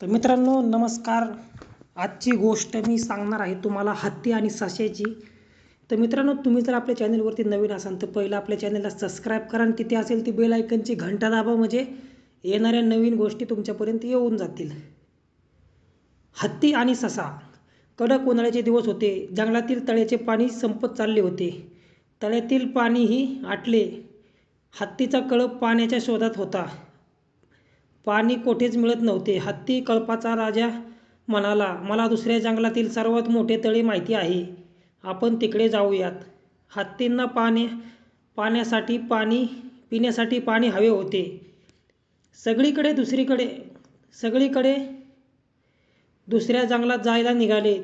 तर मित्रांनो नमस्कार. आजची गोष्ट मी सांगणार आहे तुम्हाला हत्ती आणि सश्याची. तर मित्रांनो तुम्ही जर आपल्या चॅनलवरती नवीन असाल तर पहिलं आपल्या चॅनलला सबस्क्राईब करा आणि तिथे असेल ती बेल आयकनची घंटा दाबा म्हणजे येणाऱ्या नवीन गोष्टी तुमच्यापर्यंत येऊन जातील. हत्ती आणि ससा. कडक उन्हाळ्याचे दिवस होते. जंगलातील तळ्याचे पाणी संपत चालले होते. तळ्यातील पाणीही आटले. हत्तीचा कळप पाण्याच्या शोधात होता. पाणी कोठेच मिळत नव्हते. हत्ती कळपाचा राजा म्हणाला मला दुसऱ्या जंगलातील सर्वात मोठे तळे माहिती आहे. आपण तिकडे जाऊयात. हत्तींना पाणी पाण्यासाठी पाणी पिण्यासाठी पाणी हवे होते. सगळीकडे दुसरीकडे सगळीकडे दुसऱ्या जंगलात जायला निघाले.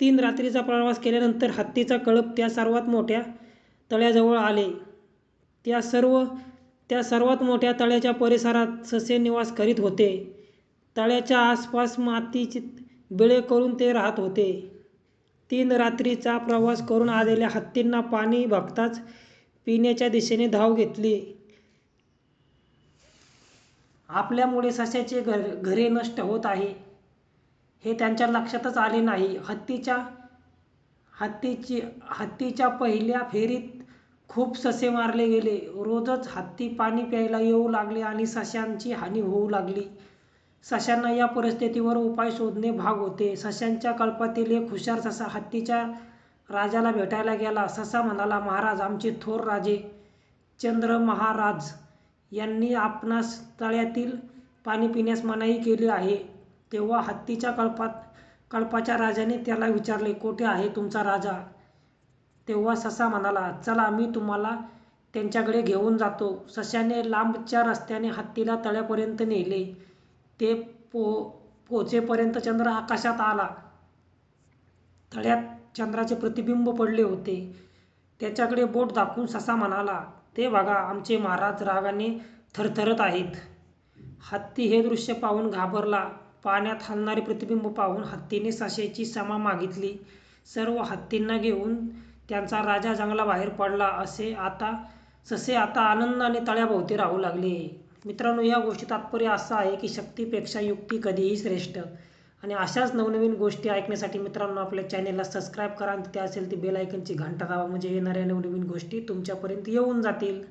तीन रात्रीचा प्रवास केल्यानंतर हत्तीचा कळप त्या सर्वात मोठ्या तळ्याजवळ आले. त्या सर्व त्या सर्वात मोठ्या तळ्याच्या परिसरात ससे निवास करीत होते. तळ्याच्या आसपास मातीचे बिळे करून ते राहत होते. तीन रात्रीचा प्रवास करून आलेल्या हत्तींना पाणी बघताच पिण्याच्या दिशेने धाव घेतली. आपल्यामुळे सस्याचे घर घरे नष्ट होत आहे. हे त्यांच्या लक्षातच आले नाही. हत्तीच्या हत्तीची हत्तीच्या पहिल्या फेरीत खूप ससे मारले गेले. रोजच हत्ती पाणी प्यायला येऊ लागले आणि सशांची हानी होऊ लागली. सशांना या परिस्थितीवर उपाय शोधणे भाग होते. सशांच्या कल्पातील एक हुशार ससा हत्तीच्या राजाला भेटायला गेला. ससा म्हणाला महाराज आमचे थोर राजे चंद्र महाराज यांनी आपणास तळ्यातील पाणी पिण्यास मनाई केली आहे. तेव्हा हत्तीच्या कल्पात कल्पाच्या राजाने त्याला विचारले कोठे आहे तुमचा राजा? तेव्हा ससा म्हणाला चला मी तुम्हाला त्यांच्याकडे घेऊन जातो. सश्याने लांबच्या रस्त्याने हत्तीला तळ्यापर्यंत नेले. ते पो पोचेपर्यंत चंद्र आकाशात आला. तळ्यात चंद्राचे प्रतिबिंब पडले होते. त्याच्याकडे बोट दाखवून ससा म्हणाला. ते बघा आमचे महाराज रागाने थरथरत आहेत. हत्ती हे दृश्य पाहून घाबरला. पाण्यात हलणारे प्रतिबिंब पाहून हत्तीने सश्याची क्षमा मागितली. सर्व हत्तींना घेऊन त्यांचा राजा जंगलाबाहेर पडला असे आता ससे आता आनंदाने तळ्याभोवती राहू लागले. मित्रांनो या गोष्टी तात्पर्य असं आहे की शक्तीपेक्षा युक्ती कधीही श्रेष्ठ. आणि अशाच नवनवीन गोष्टी ऐकण्यासाठी मित्रांनो आपल्या चॅनेलला सबस्क्राईब करा आणि तिथे असेल ती बेल आयकनची घंटा दावा म्हणजे येणाऱ्या नवनवीन गोष्टी तुमच्यापर्यंत येऊन जातील.